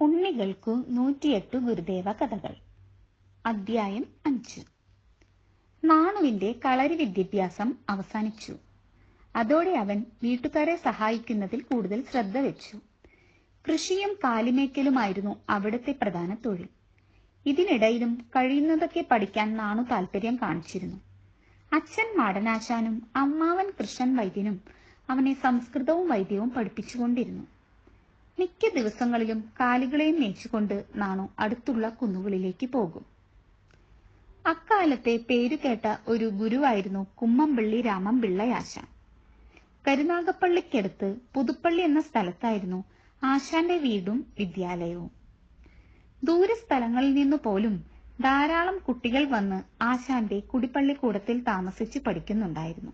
ഉണ്ണികൾക്കു നൂറ്റിയെട്ട് ഗുരുദേവ കഥകൾ അദ്ധ്യായം അഞ്ച്. നാണുവിന്റെ കളരി വിദ്യാഭ്യാസം അവസാനിച്ചു. അതോടെ അവൻ വീട്ടുകാരെ സഹായിക്കുന്നതിൽ കൂടുതൽ ശ്രദ്ധ വെച്ചു. കൃഷിയും കാലിമേക്കലുമായിരുന്നു അവിടുത്തെ പ്രധാന തൊഴിൽ. ഇതിനിടയിലും കഴിയുന്നതൊക്കെ പഠിക്കാൻ നാണു താല്പര്യം കാണിച്ചിരുന്നു. അച്ഛൻ മാടനാശാനും അമ്മാവൻ കൃഷ്ണൻ വൈദ്യനും അവനെ സംസ്കൃതവും വൈദ്യവും പഠിപ്പിച്ചുകൊണ്ടിരുന്നു. മിക്ക ദിവസങ്ങളിലും കാലികളെയും മേച്ചുകൊണ്ട് നാണു അടുത്തുള്ള കുന്നുകളിലേക്ക് പോകും. അക്കാലത്തെ പേരുകേട്ട ഒരു ഗുരുവായിരുന്നു കുമ്മംപള്ളി രാമംപിള്ളയാശാൻ കരുനാഗപ്പള്ളിക്കടുത്ത് പുതുപ്പള്ളി എന്ന സ്ഥലത്തായിരുന്നു ആശാന്റെ വീടും വിദ്യാലയവും. ദൂരസ്ഥലങ്ങളിൽ നിന്നു പോലും ധാരാളം കുട്ടികൾ വന്ന് ആശാന്റെ കുടിപ്പള്ളിക്കൂടത്തിൽ താമസിച്ച് പഠിക്കുന്നുണ്ടായിരുന്നു.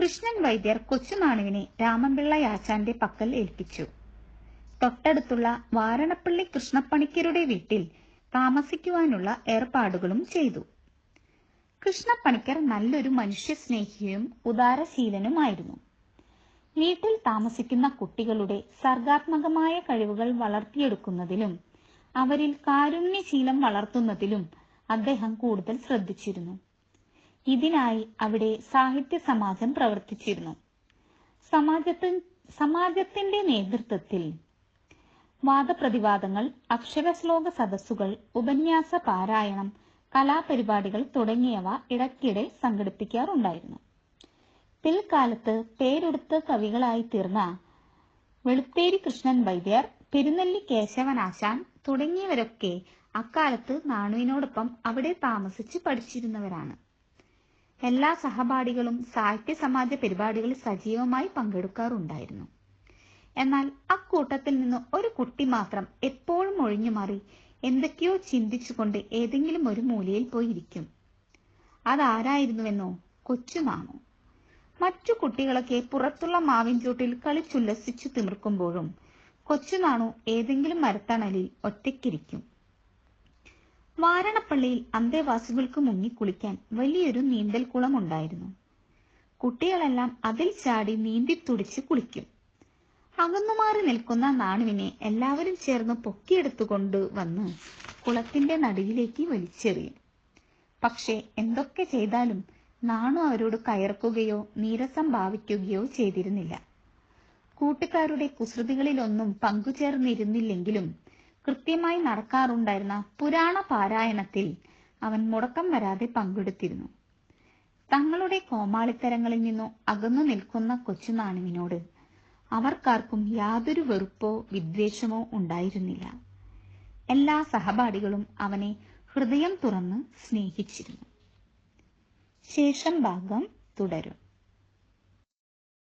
കൃഷ്ണൻ വൈദ്യർ കൊച്ചുനാണുവിനെ രാമംപിള്ളയാശാന്റെ പക്കൽ ഏൽപ്പിച്ചു. തൊട്ടടുത്തുള്ള വാരണപ്പള്ളി കൃഷ്ണപ്പണിക്കരുടെ വീട്ടിൽ താമസിക്കുവാനുള്ള ഏർപ്പാടുകളും ചെയ്തു. കൃഷ്ണപ്പണിക്കർ നല്ലൊരു മനുഷ്യസ്നേഹിയും ഉദാരശീലനുമായിരുന്നു. വീട്ടിൽ താമസിക്കുന്ന കുട്ടികളുടെ സർഗാത്മകമായ കഴിവുകൾ വളർത്തിയെടുക്കുന്നതിലും അവരിൽ കാരുണ്യശീലം വളർത്തുന്നതിലും അദ്ദേഹം കൂടുതൽ ശ്രദ്ധിച്ചിരുന്നു. ഇതിനായി അവിടെ സാഹിത്യ സമാജം പ്രവർത്തിച്ചിരുന്നു. സമാജത്തിൻ സമാജത്തിന്റെ നേതൃത്വത്തിൽ വാദപ്രതിവാദങ്ങൾ അക്ഷരശ്ലോക സദസ്സുകൾ ഉപന്യാസ പാരായണം കലാപരിപാടികൾ തുടങ്ങിയവ ഇടയ്ക്കിടെ സംഘടിപ്പിക്കാറുണ്ടായിരുന്നു. പിൽക്കാലത്ത് പേരെടുത്ത കവികളായി തീർന്ന വെളുത്തേരി കൃഷ്ണൻ വൈദ്യർ പെരുന്നെല്ലി കേശവനാശാൻ തുടങ്ങിയവരൊക്കെ അക്കാലത്ത് നാണുവിനോടൊപ്പം അവിടെ താമസിച്ച് പഠിച്ചിരുന്നവരാണ്. എല്ലാ സഹപാഠികളും സാഹിത്യ സമാജ പരിപാടികളിൽ സജീവമായി പങ്കെടുക്കാറുണ്ടായിരുന്നു. എന്നാൽ അക്കൂട്ടത്തിൽ നിന്ന് ഒരു കുട്ടി മാത്രം എപ്പോഴും ഒഴിഞ്ഞു മാറി എന്തൊക്കെയോ ചിന്തിച്ചുകൊണ്ട് ഏതെങ്കിലും ഒരു മൂലയിൽ പോയിരിക്കും. അതാരായിരുന്നുവെന്നോ? കൊച്ചുമാമോ. മറ്റു കുട്ടികളൊക്കെ പുറത്തുള്ള മാവിൻ ചൂട്ടിൽ കളിച്ചുല്ലസിച്ചു തിമിർക്കുമ്പോഴും കൊച്ചുനാണു ഏതെങ്കിലും മരത്തണലിൽ ഒറ്റയ്ക്കിരിക്കും. വാരണപ്പള്ളിയിൽ അന്തേവാസികൾക്ക് മുങ്ങി കുളിക്കാൻ വലിയൊരു നീന്തൽ കുളമുണ്ടായിരുന്നു കുട്ടികളെല്ലാം അതിൽ ചാടി നീന്തി തുടിച്ച് കുളിക്കും. അകന്നുമാറി നിൽക്കുന്ന നാണുവിനെ എല്ലാവരും ചേർന്ന് പൊക്കിയെടുത്തുകൊണ്ട് വന്ന് കുളത്തിന്റെ നടുവിലേക്ക് വലിച്ചെറിയും. പക്ഷേ എന്തൊക്കെ ചെയ്താലും നാണു അവരോട് കയർക്കുകയോ നീരസം ഭാവിക്കുകയോ ചെയ്തിരുന്നില്ല. കൂട്ടുകാരുടെ കുസൃതികളിലൊന്നും പങ്കുചേർന്നിരുന്നില്ലെങ്കിലും കൃത്യമായി നടക്കാറുണ്ടായിരുന്ന പുരാണ പാരായണത്തിൽ അവൻ മുടക്കം വരാതെ പങ്കെടുത്തിരുന്നു. തങ്ങളുടെ കോമാളിത്തരങ്ങളിൽ നിന്നോ അകന്നു നിൽക്കുന്ന കൊച്ചുനാണുവിനോട് അവർക്കാർക്കും യാതൊരു വെറുപ്പോ വിദ്വേഷമോ ഉണ്ടായിരുന്നില്ല. എല്ലാ സഹപാഠികളും അവനെ ഹൃദയം തുറന്ന് സ്നേഹിച്ചിരുന്നു. ശേഷം ഭാഗം തുടരും.